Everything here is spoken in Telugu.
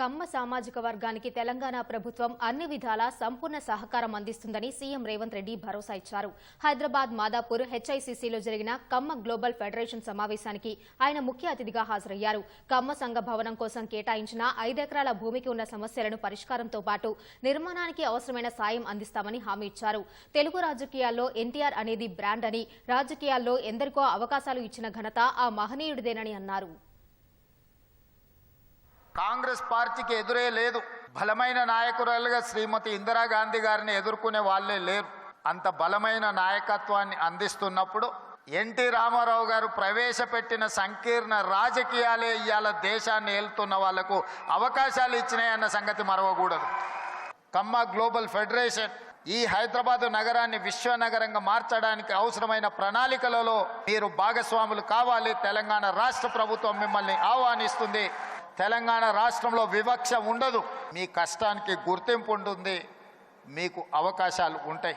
కమ్మ సామాజిక వర్గానికి తెలంగాణ ప్రభుత్వం అన్ని విధాలా సంపూర్ణ సహకారం అందిస్తుందని సీఎం రేవంత్ రెడ్డి భరోసా ఇచ్చారు. హైదరాబాద్ మాదాపూర్ హెచ్ఐసిసిలో జరిగిన కమ్మ గ్లోబల్ ఫెడరేషన్ సమావేశానికి ఆయన ముఖ్య అతిథిగా హాజరయ్యారు. కమ్మ సంఘ భవనం కోసం కేటాయించిన ఐదెకరాల భూమికి ఉన్న సమస్యలను పరిష్కారంతో పాటు నిర్మాణానికి అవసరమైన సాయం అందిస్తామని హామీ ఇచ్చారు. తెలుగు రాజకీయాల్లో ఎన్టీఆర్ అనేది బ్రాండ్ అని రాజకీయాల్లో ఎందరికో అవకాశాలు ఇచ్చిన ఘనత ఆ మహనీయుడిదేనని అన్నారు. కాంగ్రెస్ పార్టీకి ఎదురే లేదు. బలమైన నాయకురాలుగా శ్రీమతి ఇందిరాగాంధీ గారిని ఎదుర్కొనే వాళ్ళే లేరు. అంత బలమైన నాయకత్వాన్ని అందిస్తున్నప్పుడు ఎన్టీ రామారావు గారు ప్రవేశపెట్టిన సంకీర్ణ రాజకీయాలే ఇవాళ దేశాన్ని ఏలుతున్న వాళ్ళకు అవకాశాలు ఇచ్చినాయన్న సంగతి మరవకూడదు. కమ్మ గ్లోబల్ ఫెడరేషన్ ఈ హైదరాబాద్ నగరాన్ని విశ్వనగరంగా మార్చడానికి అవసరమైన ప్రణాళికలలో మీరు భాగస్వాములు కావాలి. తెలంగాణ రాష్ట్ర ప్రభుత్వం మిమ్మల్ని ఆహ్వానిస్తుంది. తెలంగాణ రాష్ట్రంలో వివక్ష ఉండదు. మీ కష్టానికి గుర్తింపు ఉంటుంది. మీకు అవకాశాలు ఉంటాయి.